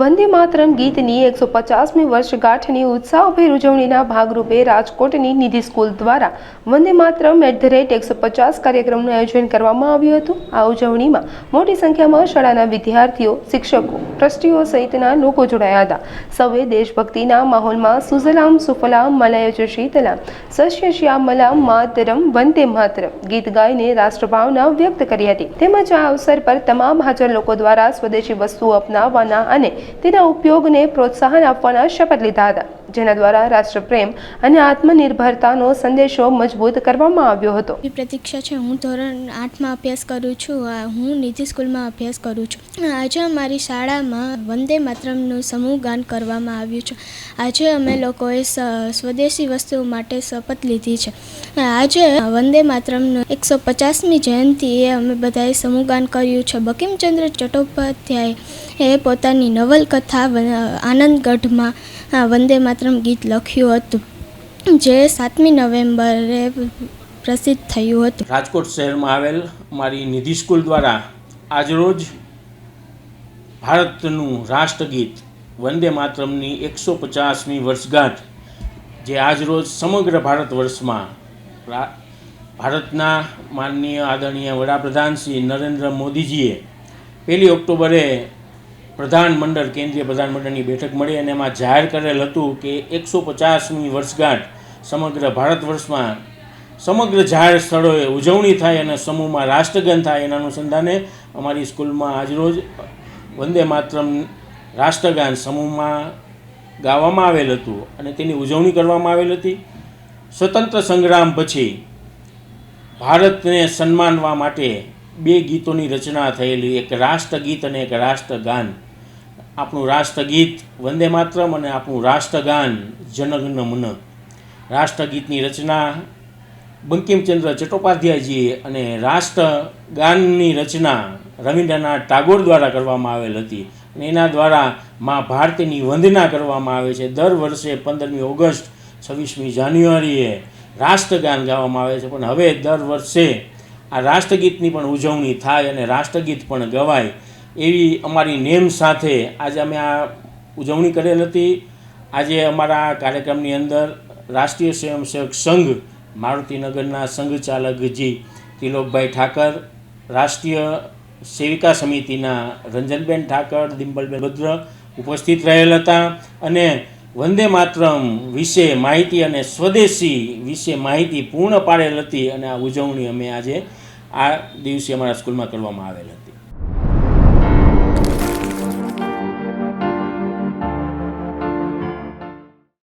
વંદે માતરમ ગીતની એકસો પચાસમી વર્ષગાંઠની ઉત્સાહભેર ઉજવણીના ભાગરૂપે રાજકોટની નિધિ સ્કૂલ દ્વારા Vande Mataram at the rate એકસો પચાસ કાર્યક્રમનું આયોજન કરવામાં આવ્યું હતું. આ ઉજવણીમાં મોટી સંખ્યામાં શાળાના વિદ્યાર્થીઓ, શિક્ષકો, ટ્રસ્ટીઓ સહિતના લોકો જોડાયા હતા. સૌએ દેશભક્તિના માહોલમાં સુઝલામ સુફલામ મલયજ શીતલામ સસ્ય શ્યામલામ માતરમ વંદે માતરમ ગીત ગાઈને રાષ્ટ્રભાવના વ્યક્ત કરી હતી તેમજ આ અવસર પર તમામ હાજર લોકો દ્વારા સ્વદેશી વસ્તુઓ અપનાવવાના અને તેના ઉપયોગને પ્રોત્સાહન આપવાના શપથ લીધા હતા। જેના દ્વારા રાષ્ટ્રપ્રેમ અને આત્મનિર્ભરતાનો સંદેશો મજબૂત કરવામાં આવ્યો હતો. પ્રતીક્ષા છે. હું ધોરણ આઠમાં અભ્યાસ કરું છું. હું નિધિ સ્કૂલમાં અભ્યાસ કરું છું. આજે અમારી શાળામાં વંદે માતરમનું સમૂહ ગાન કરવામાં આવ્યું છે. આજે અમે લોકોએ સ્વદેશી વસ્તુઓ માટે શપથ લીધી છે. આજે વંદે માતરમનું એકસો પચાસમી જયંતિએ અમે બધાએ સમૂહગાન કર્યું છે. બકિમચંદ્ર ચટ્ટોપાધ્યાય એ પોતાની નવલકથા આનંદગઢમાં વંદે માતરમ ગીત લખ્યું હતું, જે સાતમી નવેમ્બરે પ્રસિદ્ધ થયું હતું. રાજકોટ શહેરમાં આવેલ મારી નિધિ સ્કૂલ દ્વારા આજરોજ ભારતનું રાષ્ટ્રગીત વંદે માતરમની એકસો પચાસમી વર્ષગાંઠ, જે આજરોજ સમગ્ર ભારત વર્ષમાં ભારતના માનનીય આદરણીય વડાપ્રધાન શ્રી નરેન્દ્ર મોદીજીએ પહેલી ઓક્ટોબરે પ્રધાનમંડળ કેન્દ્રીય પ્રધાનમંડળની બેઠક મળી અને એમાં જાહેર કરેલ હતું કે એકસો પચાસમી વર્ષગાંઠ સમગ્ર ભારત વર્ષમાં સમગ્ર જાહેર સ્થળોએ ઉજવણી થાય અને સમૂહમાં રાષ્ટ્રગાન થાય. એના અનુસંધાને અમારી સ્કૂલમાં આજરોજ વંદે માતરમ રાષ્ટ્રગાન સમૂહમાં ગાવામાં આવેલ હતું અને તેની ઉજવણી કરવામાં આવેલ હતી. સ્વતંત્ર સંગ્રામ પછી ભારતને સન્માનવા માટે બે ગીતોની રચના થયેલી, એક રાષ્ટ્રગીત અને એક રાષ્ટ્રગાન. આપણું રાષ્ટ્રગીત વંદે માતરમ અને આપણું રાષ્ટ્રગાન જનગણ મન રાષ્ટ્રગીતની રચના બંકિમચંદ્ર ચટ્ટોપાધ્યાયજી અને રાષ્ટ્રગાનની રચના રવિન્દ્રનાથ ટાગોર દ્વારા કરવામાં આવેલ હતી અને એના દ્વારા મા ભારતીની વંદના કરવામાં આવે છે. દર વર્ષે પંદરમી ઓગસ્ટ, છવ્વીસમી જાન્યુઆરીએ રાષ્ટ્રગાન ગાવામાં આવે છે. પણ હવે દર વર્ષે આ રાષ્ટ્રગીતની પણ ઉજવણી થાય અને રાષ્ટ્રગીત પણ ગવાય. એવી અમારી નેમ સાથે આજે અમે આ ઉજવણી કરેલ હતી. આજે અમારા કાર્યક્રમની અંદર રાષ્ટ્રીય સ્વયંસેવક સંઘ મારુતિનગરના સંઘ ચાલકજી તિલોકભાઈ ઠાકર, રાષ્ટ્રીય સેવિકા સમિતિના રંજનબેન ઠાકર, દિમ્બલબેન ભદ્ર ઉપસ્થિત રહેલ હતા અને વંદે માતરમ વિશે માહિતી અને સ્વદેશી વિશે માહિતી પૂર્ણ પાડેલ હતી અને આ ઉજવણી અમે આજે આ દિવસે અમારા સ્કૂલમાં કરવામાં આવેલ હતી.